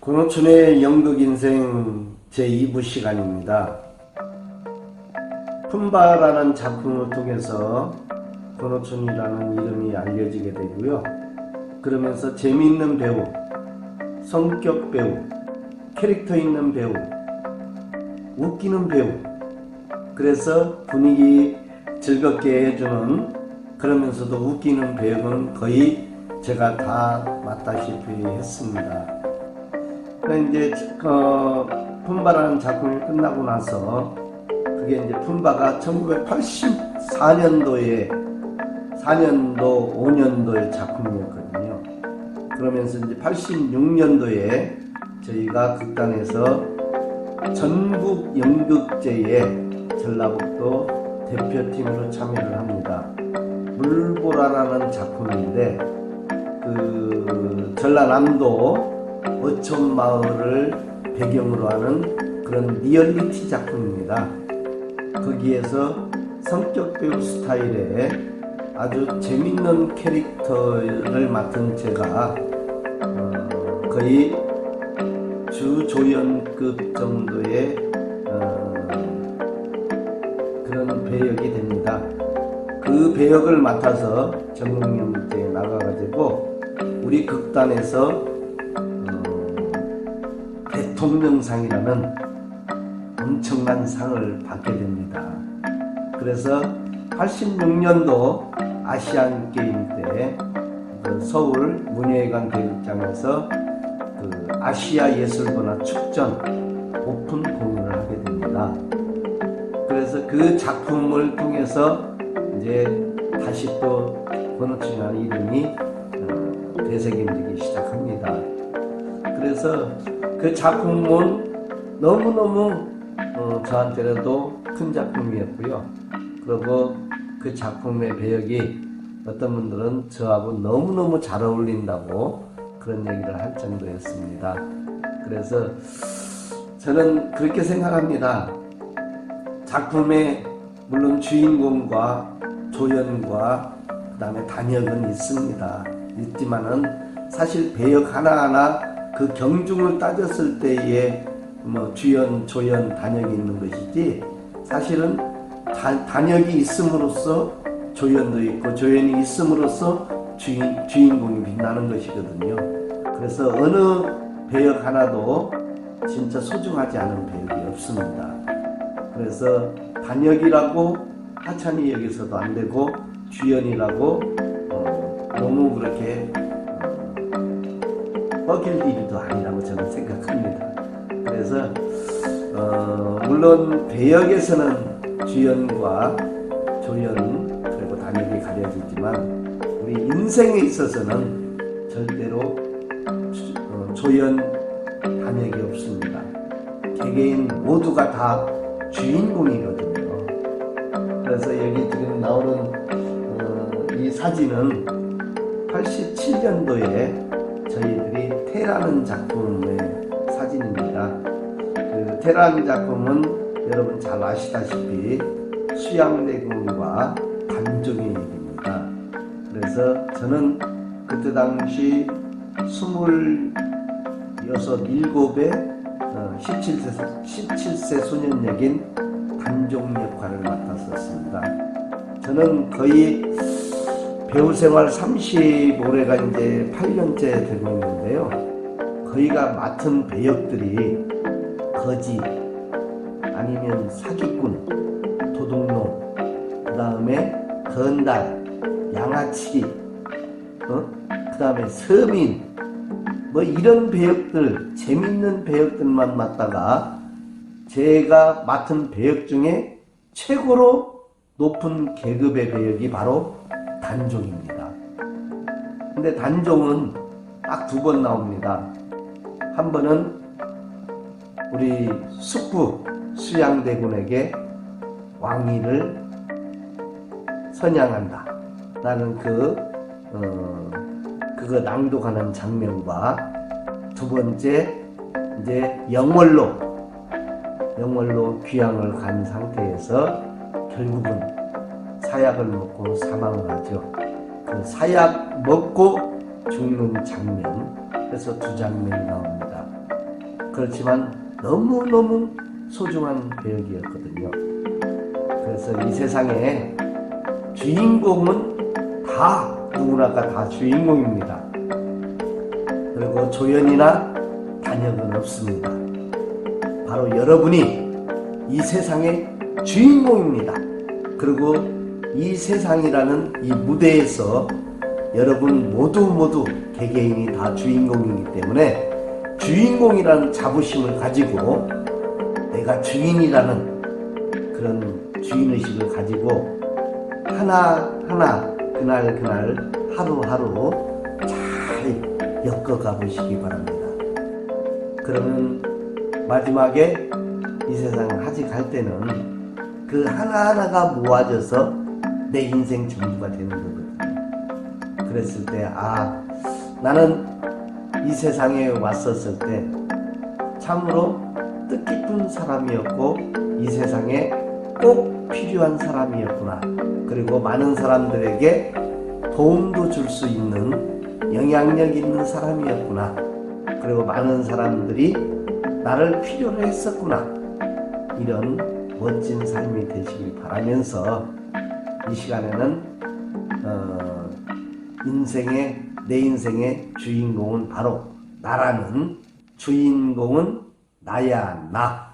권호춘의 연극인생 제2부 시간입니다. 품바라는 작품을 통해서 권호춘이라는 이름이 알려지게 되고요. 그러면서 재미있는 배우, 성격 배우, 캐릭터 있는 배우, 웃기는 배우, 그래서 분위기 즐겁게 해주는 그러면서도 웃기는 배역은 거의 제가 다 맡다시피 했습니다. 그 이제 그 품바라는 작품이 끝나고 나서 그게 이제 품바가 1984년도에 4년도 5년도의 작품이었거든요. 그러면서 이제 86년도에 저희가 극단에서 전국 연극제에 전라북도 대표팀으로 참여를 합니다. 물보라라는 작품인데 그 전라남도 어촌 마을을 배경으로 하는 그런 리얼리티 작품입니다. 거기에서 성격 배우 스타일의 아주 재밌는 캐릭터를 맡은 제가 어, 거의 주조연급 정도의 어, 그런 배역이 됩니다. 그 배역을 맡아서 전국연극제에 나가가지고 우리 극단에서 어, 대통령상이라는 엄청난 상을 받게 됩니다. 그래서 86년도 아시안 게임 때 그 서울 문예회관 대극장에서 그 아시아 예술문화 축전 오픈 공연을 하게 됩니다. 그래서 그 작품을 통해서 이제 다시 또 권호춘이라는 이름이 어, 되새김되기 시작합니다. 그래서 그 작품은 너무너무 어, 저한테라도 큰 작품이었고요. 그리고 그 작품의 배역이 어떤 분들은 저하고 너무너무 잘 어울린다고 그런 얘기를 할 정도였습니다. 그래서 저는 그렇게 생각합니다. 작품에 물론 주인공과 조연과 그 다음에 단역은 있습니다. 있지만은 사실 배역 하나하나 그 경중을 따졌을 때에 뭐 주연, 조연, 단역이 있는 것이지 사실은 다- 단역이 있음으로써 조연도 있고 조연이 있음으로써 주인, 주인공이 빛나는 것이거든요. 그래서 어느 배역 하나도 진짜 소중하지 않은 배역이 없습니다. 그래서 단역이라고 하찮이 여기서도 안 되고 주연이라고 어, 너무 그렇게 어, 뻐길 일도 아니라고 저는 생각합니다. 그래서 어, 물론 배역에서는 주연과 조연 그리고 단역이 가려지지만 우리 인생에 있어서는 절대로 주- 어, 조연 단역이 없습니다. 개개인 모두가 다 주인공이거든요. 그래서 여기 지금 나오는 어, 이 사진은 87년도에 저희들이 테라는 작품의 사진입니다. 그 테라는 작품은 여러분 잘 아시다시피 수양대군과 단종의 얘기입니다. 그래서 저는 그때 당시 26, 7에 17세, 17세 소년 역인 단종 역할을 맡았었습니다. 저는 거의 배우 생활 35회가 이제 8년째 되고 있는데요. 거의가 맡은 배역들이 거지, 아니면 사기꾼, 도둑놈, 그 다음에 건달, 양아치기, 어? 그 다음에 서민, 뭐 이런 배역들, 재밌는 배역들만 맡다가 제가 맡은 배역 중에 최고로 높은 계급의 배역이 바로 단종입니다. 근데 단종은 딱 두 번 나옵니다. 한 번은 우리 숙부 수양대군에게 왕위를 선양한다. 라는 그, 어, 그거 낭독하는 장면과 두 번째, 이제 영월로, 영월로 귀향을 간 상태에서 결국은 사약을 먹고 사망을 하죠. 그 사약 먹고 죽는 장면, 그래서 두 장면이 나옵니다. 그렇지만 너무너무 소중한 배역이었거든요. 그래서 이 세상에 주인공은 다 누구나가 다 주인공입니다. 그리고 조연이나 단역은 없습니다. 바로 여러분이 이 세상의 주인공입니다. 그리고 이 세상이라는 이 무대에서 여러분 모두 모두 개개인이 다 주인공이기 때문에 주인공이라는 자부심을 가지고 내가 주인이라는 그런 주인의식을 가지고 하나하나 그날 그날 하루하루 잘 엮어가 보시기 바랍니다. 그러면 마지막에 이 세상을 하지 갈 때는 그 하나하나가 모아져서 내 인생 전부가 되는 거거든요. 그랬을 때, 아, 나는 이 세상에 왔었을 때 참으로 뜻깊은 사람이었고 이 세상에 꼭 필요한 사람이었구나. 그리고 많은 사람들에게 도움도 줄 수 있는 영향력 있는 사람이었구나. 그리고 많은 사람들이 나를 필요로 했었구나. 이런 멋진 삶이 되시길 바라면서 이 시간에는 어, 인생의 내 인생의 주인공은 바로 나라는 주인공은 나야 나